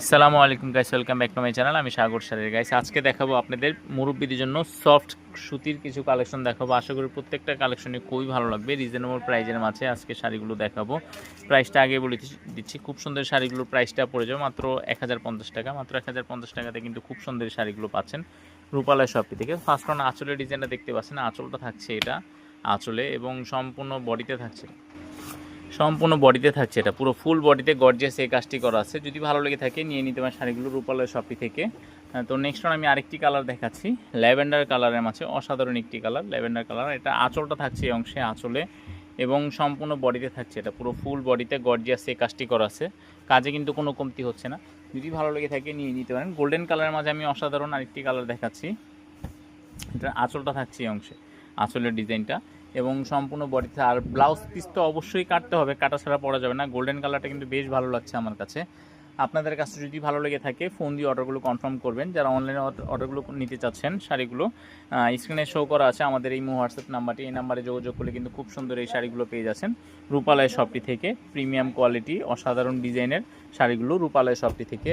সালামু আলাইকুম guys welcome back to my channel আমি সাগর সারের। গাইস আজকে দেখাবো আপনাদের মুরব্বীদের জন্য সফট সুতির কিছু কালেকশন দেখাবো। আশা করি প্রত্যেকটা কালেকশনই খুবই ভালো লাগবে। রিজনেবল প্রাইজের মাঝে আজকে শাড়িগুলো দেখাবো। প্রাইসটা আগে বলে দিচ্ছি- দিচ্ছি, খুব সুন্দর শাড়িগুলোর প্রাইসটা পড়ে যাবে মাত্র এক হাজার পঞ্চাশ টাকা। মাত্র এক হাজার পঞ্চাশ টাকাতে কিন্তু খুব সুন্দর শাড়িগুলো পাচ্ছেন রূপালয় শপটি থেকে। ফার্স্ট অন আঁচলের ডিজাইনটা দেখতে পাচ্ছেন। আঁচলটা থাকছে এটা। আঁচলে এবং সম্পূর্ণ বডিতে থাকছে। সম্পূর্ণ বডিতে থাকছে এটা। পুরো ফুল বডিতে গর্জিয়াস এই কাজটি করা আছে। যদি ভালো লেগে থাকে, নিয়ে নিতে পারেন শাড়িগুলো রূপালয় শপটি থেকে। তো নেক্সট আমি আরেকটি কালার দেখাচ্ছি। ল্যাভেন্ডার কালারের মাঝে অসাধারণ একটি কালার ল্যাভেন্ডার কালার এটা আঁচলটা থাকছে এই অংশে, আঁচলে। এবং সম্পূর্ণ বডিতে থাকছে এটা। পুরো ফুল বডিতে গর্জিয়াস এই কাজটি করা আছে। কাজে কিন্তু কোনো কমতি হচ্ছে না। যদি ভালো লেগে থাকে, নিয়ে নিতে পারেন। গোল্ডেন কালারের মাঝে আমি অসাধারণ আরেকটি কালার দেখাচ্ছি। এটা আঁচলটা থাকছে এই অংশে, আঁচলের ডিজাইনটা এবং সম্পূর্ণ বডিতে, আর ব্লাউজ পিস তো অবশ্যই কাটতে হবে, কাটা ছাড়া পরা যাবে না। গোল্ডেন কালারটা কিন্তু বেশ ভালো লাগছে আমার কাছে। আপনাদের কাছে যদি ভালো লেগে থাকে ফোন দিয়ে অর্ডারগুলো কনফার্ম করবেন। যারা অনলাইনে অর্ডারগুলো নিতে চাচ্ছেন শাড়িগুলো স্ক্রিনে শো করা আছে আমাদের এই হোয়াটসঅ্যাপ নাম্বারটি। এই নাম্বারে যোগাযোগ করলে কিন্তু খুব সুন্দর এই শাড়িগুলো পেয়ে যাচ্ছেন। রূপালয় শপটি থেকে প্রিমিয়াম কোয়ালিটি অসাধারণ ডিজাইনের শাড়িগুলো রূপালয় শপটি থেকে।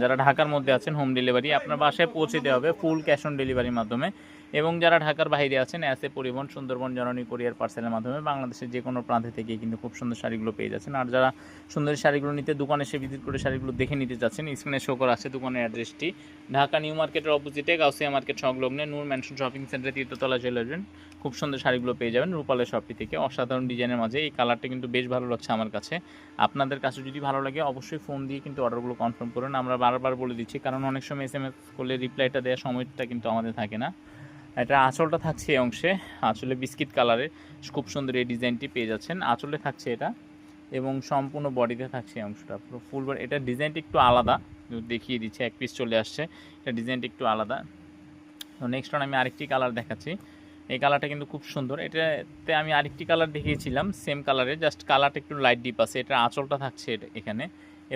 যারা ঢাকার মধ্যে আছেন হোম ডেলিভারি আপনার বাসায় পৌঁছে দেওয়া হবে ফুল ক্যাশ অন ডেলিভারির মাধ্যমে। এবং যারা ঢাকার বাইরে আছেন এসে পরিবহন, সুন্দরবন, জননী কোরিয়ার পার্সেলের মাধ্যমে বাংলাদেশের যে কোনো প্রান্তে থেকে কিন্তু খুব সুন্দর শাড়িগুলো পেয়ে যাচ্ছেন। আর যারা সুন্দর শাড়িগুলো নিতে দোকানে এসে ভিজিট করে শাড়িগুলো দেখে নিতে চাচ্ছেন স্ক্রিনে শো করা আছে দোকানের অ্যাড্রেসটি ঢাকা নিউ মার্কেটের অপোজিটে গাউসিয়া মার্কেট সংলগ্নে নূর ম্যানশন শপিং সেন্টারে তীর্থতলা চলে আসবেন। খুব সুন্দর শাড়িগুলো পেয়ে যাবেন রূপালের শপটি থেকে। অসাধারণ ডিজাইনের মাঝে এই কালারটা কিন্তু বেশ ভালো লাগছে আমার কাছে। আপনাদের কাছে যদি ভালো লাগে অবশ্যই ফোন দিয়ে কিন্তু অর্ডারগুলো কনফার্ম করুন। আমরা বারবার বলে দিচ্ছি, কারণ অনেক সময় এস এম এস করলে রিপ্লাইটা দেওয়ার সময়টা কিন্তু আমাদের থাকে না। এটা আঁচলটা থাকছে এই অংশে। আঁচলে বিস্কিট কালারের খুব সুন্দর এই ডিজাইনটি পেয়ে যাচ্ছেন। আঁচলে থাকছে এটা এবং সম্পূর্ণ বডিতে থাকছে এই অংশটা। পুরো ফুল বডি, এটা ডিজাইনটা একটু আলাদা। দেখিয়ে দিচ্ছে, এক পিস চলে আসছে। এটা ডিজাইনটা একটু আলাদা। তো নেক্সট ওয়ান আমি আরেকটি কালার দেখাচ্ছি। এই কালারটা কিন্তু খুব সুন্দর। এটাতে আমি আরেকটি কালার দেখিয়েছিলাম সেম কালারে জাস্ট কালারটা একটু লাইট ডিপ আছে। এটা আঁচলটা থাকছে এখানে।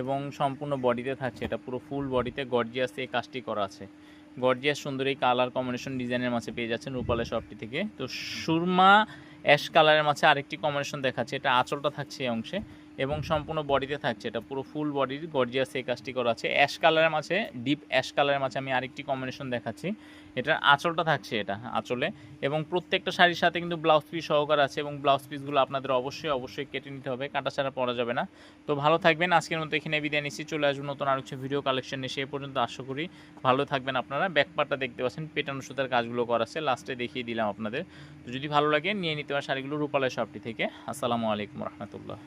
এবং সম্পূর্ণ বডিতে থাকছে। এটা পুরো ফুল বডিতে গর্জিয়াস এই কাজটি করা আছে। গর্জিয়াস, সুন্দর এই কালার কম্বিনেশন ডিজাইনের মাঝে পেয়ে যাচ্ছেন রূপালে শপটি থেকে। তো সুরমা অ্যাশ কালারের মাঝে আরেকটি কম্বিনেশন দেখাচ্ছে, এটা আঁচলটা থাকছে এই অংশে। এবং সম্পূর্ণ বডিতে থাকছে। এটা পুরো ফুল বডির গর্জিয়াস এই কাজটি করা আছে। অ্যাশ কালারের মাঝে ডিপ অ্যাশ কালারের মাঝে আমি আরেকটি কম্বিনেশন দেখাচ্ছি। এটার আঁচলটা থাকছে এটা, আঁচলে। এবং প্রত্যেকটা শাড়ির সাথে কিন্তু ব্লাউজ পিস সহকার আছে এবং ব্লাউজ পিসগুলো আপনাদের অবশ্যই অবশ্যই কেটে নিতে হবে। কাটা ছাড়া পরা যাবে না। তো ভালো থাকবেন, আজকের মতো এখানে বিদায় নিচ্ছি। চলে আসব নতুন আরও কিছু ভিডিও কালেকশন এসে এ পর্যন্ত আশা করি ভালো থাকবেন আপনারা। ব্যাকপারটা দেখতে পাচ্ছেন পেটানো সুতার কাজগুলো করা আছে। লাস্টে দেখিয়ে দিলাম আপনাদের। তো যদি ভালো লাগে, নিয়ে নিতে পারেন শাড়িগুলো রূপালয় শপটি থেকে। আসসালামু আলাইকুম রহমতুল্লাহ।